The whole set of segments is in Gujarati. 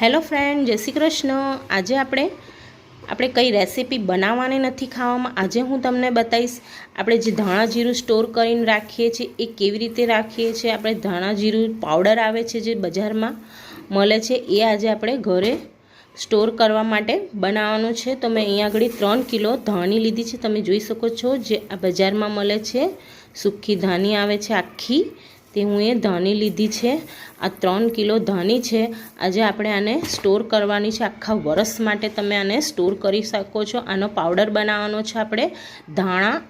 હેલો ફ્રેન્ડ, જય શ્રી કૃષ્ણ. આજે આપણે આપણે કઈ રેસીપી બનાવવાની નથી ખાવામાં. આજે હું તમને બતાવીશ, આપણે જે ધાણા જીરું સ્ટોર કરીને રાખીએ છીએ, એ કેવી રીતે રાખીએ છીએ, આપણે ધાણા જીરું પાવડર આવે છે જે બજારમાં મળે છે, એ આજે આપણે ઘરે સ્ટોર કરવા માટે બનાવવાનું છે. તો મેં અહીંયા આગળ ત્રણ કિલો ધાણી લીધી છે. તમે જોઈ શકો છો જે આ બજારમાં મળે છે. સૂકી ધાણી આવે છે, આખી. તે હું એ ધાણી લીધી છે. આ ત્રણ કિલો ધાણી છે. આજે આપણે આને સ્ટોર કરવાની છે. આખા વરસ માટે તમે આને સ્ટોર કરી શકો છો. આનો પાવડર બનાવવાનો છે આપણે. ધાણા,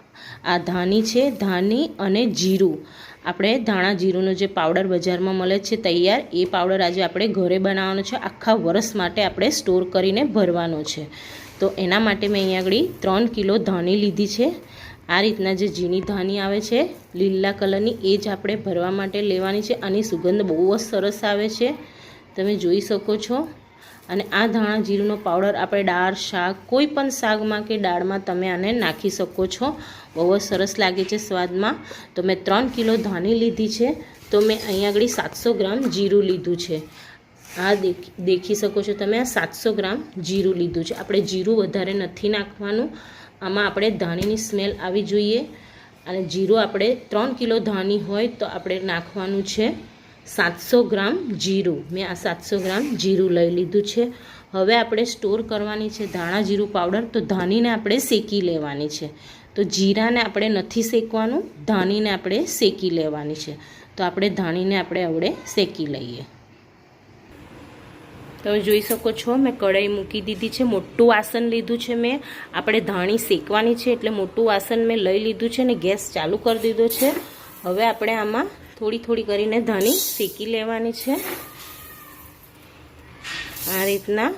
આ ધાની છે. ધાની અને જીરું. આપણે ધાણા જીરુંનો જે પાવડર બજારમાં મળે છે તૈયાર, એ પાવડર આજે આપણે ઘરે બનાવવાનો છે. આખા વરસ માટે આપણે સ્ટોર કરીને ભરવાનો છે. તો એના માટે મેં અહીંયા આગળ ત્રણ કિલો ધાણી લીધી છે. આ રીતના જે ઝીણી ધાની આવે છે, લીલા કલરની, એ જ આપણે ભરવા માટે લેવાની છે આની સુગંધ બહુ જ સરસ આવે છે. તમે જોઈ શકો છો. અને આ ધાણા જીરુંનો પાવડર આપણે દાળ શાક, કોઈ પણ શાકમાં કે દાળમાં તમે આને નાખી શકો છો. બહુ જ સરસ લાગે છે સ્વાદમાં. તો મેં ત્રણ કિલો ધાની લીધી છે. તો મેં અહીંયા આગળ સાતસો ગ્રામ જીરું લીધું છે. આ દેખી શકો છો તમે, આ સાતસો ગ્રામ જીરું લીધું છે. આપણે જીરું વધારે નથી નાખવાનું. આમાં આપણે ધાણીની સ્મેલ આવી જોઈએ. અને જીરું આપણે ત્રણ કિલો ધાણી હોય તો આપણે નાખવાનું છે સાતસો ગ્રામ જીરું. મેં આ સાતસો ગ્રામ જીરું લઈ લીધું છે. હવે આપણે સ્ટોર કરવાની છે ધાણા જીરું પાવડર. તો ધાનીને આપણે શેકી લેવાની છે. તો જીરાને આપણે નથી શેકવાનું ધાનીને આપણે શેકી લેવાની છે. તો આપણે ધાણીને આપણે આવડે શેકી લઈએ. તમે જોઈ શકો છો, મેં કઢાઈ મૂકી દીધી છે. મોટું વાસણ લીધું છે મેં. આપણે ધાણી શેકવાની છે એટલે મોટું વાસણ મેં લઈ લીધું છે ને ગેસ ચાલુ કરી દીધો છે. હવે આપણે આમાં થોડી થોડી કરીને ધાણી શેકી લેવાની છે. આ રીતના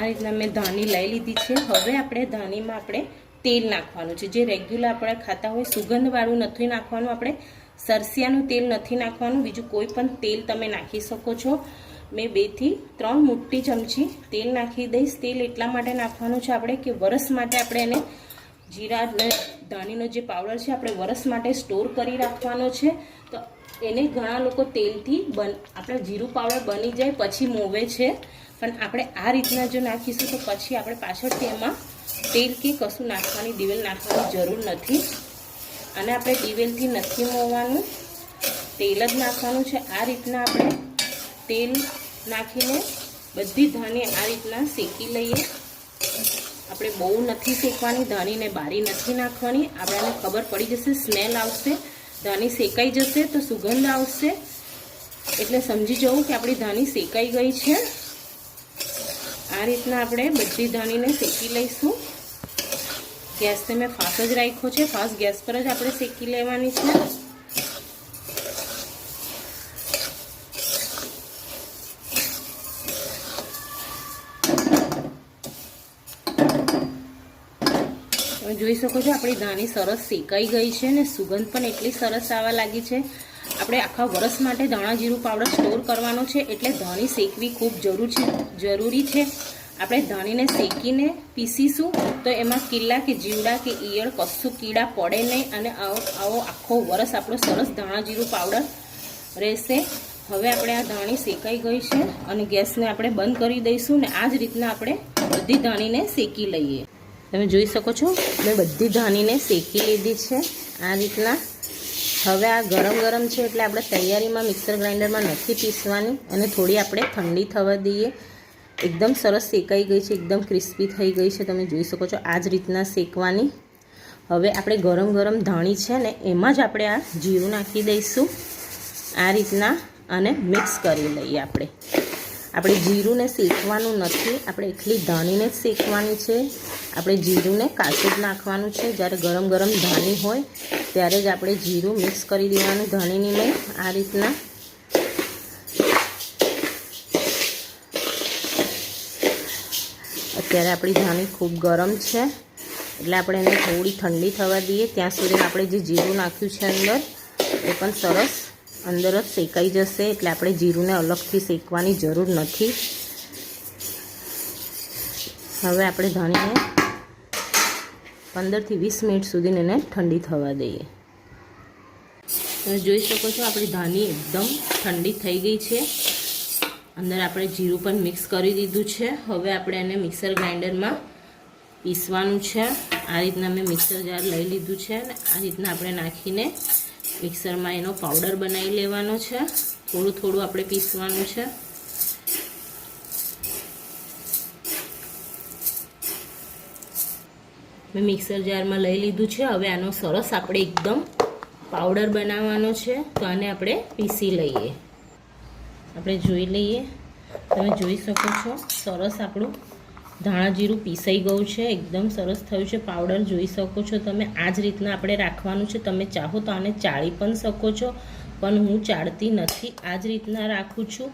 આ રીતના મેં ધાણી લઈ લીધી છે. હવે આપણે ધાણીમાં આપણે તેલ નાખવાનું છે. જે રેગ્યુલર આપણે ખાતા હોય, સુગંધવાળું નથી નાખવાનું. આપણે સરસિયાનું તેલ નથી નાખવાનું. બીજું કોઈ પણ તેલ તમે નાખી શકો છો. મેં બેથી ત્રણ મોટી ચમચી તેલ નાખી દઈશ. તેલ એટલા માટે નાખવાનું છે આપણે કે વરસ માટે આપણે એને જીરા ધાણીનો જે પાવડર છે આપણે વરસ માટે સ્ટોર કરી રાખવાનો છે. તો એને ઘણા લોકો તેલથી બન, આપણે જીરું પાવડર બની જાય પછી મોવે છે. પણ આપણે આ રીતના જો નાખીશું તો પછી આપણે પાછળથી એમાં તેલ કે કશું નાખવાની, દિવેલ નાખવાની જરૂર નથી. અને આપણે દિવેલથી નથી મોવાનું. તેલ જ નાખવાનું છે. આ રીતના આપણે તેલ નાખીને બધી ધાણી આ રીતના શેકી લઈએ. આપણે બહુ નથી શેકવાની, ધાણીને બારી નથી નાખવાની. આપણને ખબર પડી જશે, સ્મેલ આવશે. ધાણી શેકાઈ જશે તો સુગંધ આવશે. એટલે સમજી જવું કે આપણી ધાણી શેકાઈ ગઈ છે. આ રીતના આપણે બધી ધાણીને શેકી લઈશું. ગેસને મેં ફાસ જ રાખ્યો છે. ફાસ્ટ ગેસ પર જ આપણે શેકી લેવાની છે. તમે જોઈ શકો છો આપણી ધાણી સરસ શેકાઈ ગઈ છે ને સુગંધ પણ એટલી સરસ આવવા લાગી છે. આપણે આખા વરસ માટે ધાણા જીરું પાવડર સ્ટોર કરવાનો છે એટલે ધાણી શેકવી ખૂબ જરૂર છે, જરૂરી છે. આપણે ધાણીને શેકીને પીસીશું તો એમાં કિલ્લા કે જીવડા કે ઈયળ કશું કીડા પડે નહીં અને આવો આવો આખો વરસ આપણો સરસ ધાણા જીરું પાવડર રહેશે. હવે આપણે આ ધાણી શેકાઈ ગઈ છે અને ગેસને આપણે બંધ કરી દઈશું ને આ જ રીતના આપણે બધી ધાણીને શેકી લઈએ. તમે જોઈ શકો છો, મેં બધી ધાણીને શેકી લીધી છે આ રીતના. હવે આ ગરમ ગરમ છે એટલે આપણે તૈયારીમાં મિક્સર ગ્રાઇન્ડરમાં નથી પીસવાની. અને થોડી આપણે ઠંડી થવા દઈએ. એકદમ સરસ શેકાઈ ગઈ છે, એકદમ ક્રિસ્પી થઈ ગઈ છે, તમે જોઈ શકો છો આ જ રીતના શેકવાની. હવે આપણે ગરમ ગરમ ધાણી છે ને, એમાં જ આપણે આ જીરું નાખી દઈશું. આ રીતના અને મિક્સ કરી લઈએ આપણે. આપણે જીરુંને શેકવાનું નથી, આપણે એટલી ધાણીને જ શેકવાની છે. આપણે જીરુંને કાચું જ નાખવાનું છે, જ્યારે ગરમ ગરમ ધાણી હોય, ત્યારે જ આપણે જીરું મિક્સ કરી દેવાનું ધાણીની મેં આ રીતના. અત્યારે આપણી ધાણી ખૂબ ગરમ છે. એટલે આપણે એને થોડી ઠંડી થવા દઈએ. ત્યાં સુધી આપણે જે જીરું નાખ્યું છે અંદર, એ પણ સરસ અંદર જ શેકાઈ જશે. એટલે આપણે જીરુંને અલગથી શેકવાની જરૂર નથી. હવે આપણે ધાણીને પંદરથી વીસ મિનિટ સુધી એને ઠંડી થવા દઈએ. તમે જોઈ શકો છો આપણી ધાની એકદમ ઠંડી થઈ ગઈ છે. અંદર આપણે જીરું પણ મિક્સ કરી દીધું છે. હવે આપણે એને મિક્સર ગ્રાઇન્ડરમાં પીસવાનું છે. આ રીતના મેં મિક્સર જાર લઈ લીધું છે અને આ રીતના આપણે નાખીને મિક્સરમાં એનો પાવડર બનાવી લેવાનો છે. થોડું થોડું આપણે પીસવાનું છે. મેં મિક્સર જારમાં લઈ લીધું છે. હવે આનો સરસ આપણે એકદમ પાવડર બનાવવાનો છે. તો આને આપણે પીસી લઈએ. આપણે જોઈ લઈએ. તમે જોઈ શકો છો, સરસ આપણું ધાણા જીરું પીસાઈ ગયું છે, એકદમ સરસ થયું છે. પાવડર જોઈ શકો છો તમે. આ જ રીતના આપણે રાખવાનું છે. તમે ચાહો તો આને ચાળી પણ શકો છો, પણ હું ચાળતી નથી. આ જ રીતના રાખું છું.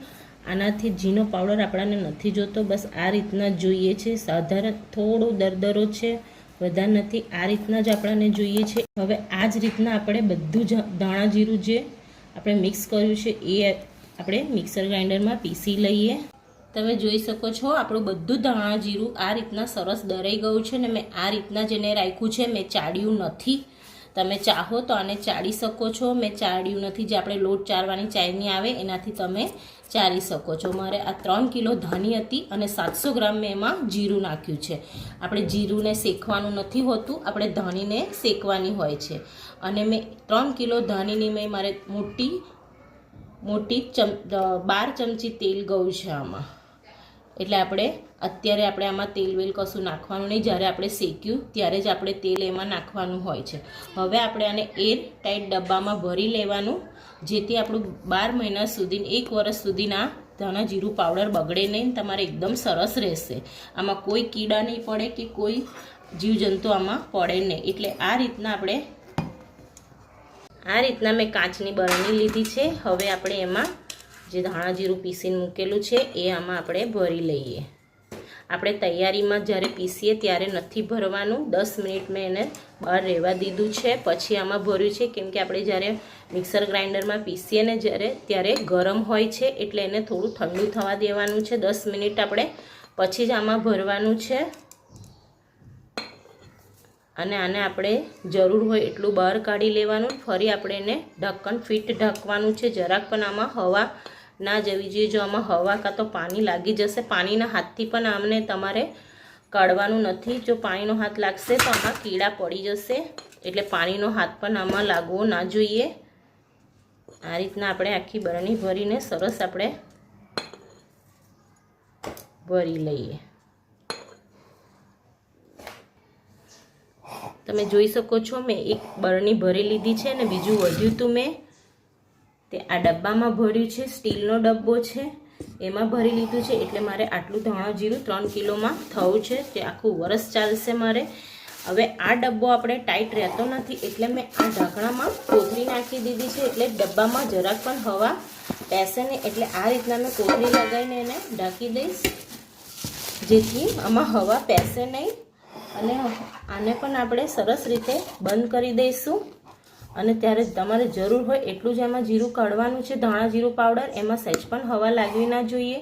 આનાથી ઝીનો પાવડર આપણને નથી જોતો. બસ આ રીતના જોઈએ છે. સાધારણ થોડો દરદરો છે વધારે નથી. આ રીતના જ આપણને જોઈએ છે. હવે આ જ રીતના આપણે બધું જ ધાણા જીરું જે આપણે મિક્સ કર્યું છે, એ આપણે મિક્સર ગ્રાઇન્ડરમાં પીસી લઈએ. તમે જોઈ શકો છો આપણું બધું ધાણા જીરું આ રીતના સરસ દરાઈ ગયું છે ને મેં આ રીતના જેને રાખ્યું છે મેં ચાળ્યું નથી. તમે ચાહો તો આને ચાળી શકો છો. મેં ચાળ્યું નથી જે આપણે લોટ ચાળવાની ચાયની આવે એનાથી તમે ચાળી શકો છો. મારે આ ત્રણ કિલો ધાની હતી અને સાતસો ગ્રામ મેં એમાં જીરું નાખ્યું છે. આપણે જીરુંને શેકવાનું નથી હોતું, આપણે ધાણીને શેકવાની હોય છે. અને મેં ત્રણ કિલો ધાનીની મેં મારે મોટી મોટી ચમ બાર ચમચી તેલ ગયું છે આમાં. એટલે આપણે અત્યારે આપણે આમાં તેલ વેલ કશું નાખવાનું નહીં. જ્યારે આપણે શેક્યું ત્યારે જ આપણે તેલ એમાં નાખવાનું હોય છે. હવે આપણે આને એર ટાઈટ ડબ્બામાં ભરી લેવાનું, જેથી આપણું બાર મહિના સુધી એક વર્ષ સુધીના ધાણા જીરું પાવડર બગડે નહીં તમારે એકદમ સરસ રહેશે. આમાં કોઈ કીડા નહીં પડે કે કોઈ જીવજંતુ આમાં પડે નહીં. એટલે આ રીતના આપણે આ રીતના મેં કાચની બરણી લીધી છે. હવે આપણે એમાં જે ધાણા જીરું પીસીને મૂકેલું છે, એ આમાં આપણે ભરી લઈએ. આપણે તૈયારીમાં જ્યારે પીસીએ ત્યારે નથી ભરવાનું. દસ મિનિટ મેં એને બહાર રહેવા દીધું છે. પછી આમાં ભર્યું છે. કેમ કે આપણે જ્યારે મિક્સર ગ્રાઇન્ડરમાં પીસીએ ને જ્યારે ત્યારે ગરમ હોય છે, એટલે એને થોડું ઠંડુ થવા દેવાનું છે. દસ મિનિટ આપણે પછી જ આમાં ભરવાનું છે. અને આને આપણે જરૂર હોય એટલું બહાર કાઢી લેવાનું. ફરી આપણે એને ઢક્કન, ફિટ ઢાંકવાનું છે. જરાક પણ આમાં હવા ના જવી જોઈએ. જો આમાં હવા કાં તો પાણી લાગી જશે. પાણીના હાથથી પણ આમને તમારે કાઢવાનું નથી. જો પાણીનો હાથ લાગશે તો આમાં કીડા પડી જશે. એટલે પાણીનો હાથ પણ આમાં લાગવો ના જોઈએ. આ રીતના આપણે આખી બરણી ભરીને સરસ આપણે ભરી લઈએ. તમે જોઈ શકો છો, મેં એક બરણી ભરી લીધી છે અને બીજું વધ્યું હતું મેં. તે આ ડબ્બામાં ભર્યું છે, સ્ટીલનો ડબ્બો છે. એમાં ભરી લીધું છે, એટલે મારે આટલું ધાણા જીરું ત્રણ કિલોમાં થવું છે. તે આખું વરસ ચાલશે મારે. હવે આ ડબ્બો આપણે ટાઈટ રહેતો નથી, એટલે મેં આ ઢાંકણામાં કોથળી નાખી દીધી છે, એટલે ડબ્બામાં જરાક પણ હવા બેસે ને એટલે આ રીતના મેં કોથળી લગાવીને એને ઢાંકી દઈશ. જેથી આમાં હવા પેસે નહીં. અને આને પણ આપણે સરસ રીતે બંધ કરી દઈશું. અને ત્યારે તમારે જરૂર હોય એટલું જ એમાં જીરું કાઢવાનું છે. ધાણા જીરું પાવડર, એમાં સહેજ પણ હવા લાગવી ના જોઈએ.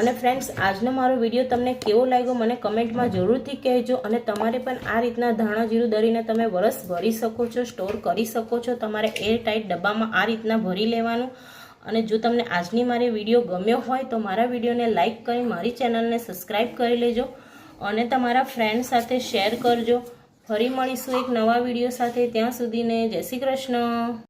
અને ફ્રેન્ડ્સ, આજનો મારો વીડિયો તમને કેવો લાગ્યો મને કમેન્ટમાં જરૂરથી કહેજો. અને તમારે પણ આ રીતના ધાણા જીરું દરીને તમે વરસ ભરી શકો છો, સ્ટોર કરી શકો છો. તમારે એર ટાઈટ ડબ્બામાં આ રીતના ભરી લેવાનું. અને જો તમને આજની મારી વીડિયો ગમ્યો હોય તો મારા વિડીયોને લાઇક કરી, મારી ચેનલને સબસ્ક્રાઈબ કરી લેજો. અને તમારા ફ્રેન્ડ સાથે શેર કરજો. ફરી મળીશું એક નવા વીડિયો સાથે. ત્યાં સુધીને જય શ્રી કૃષ્ણ.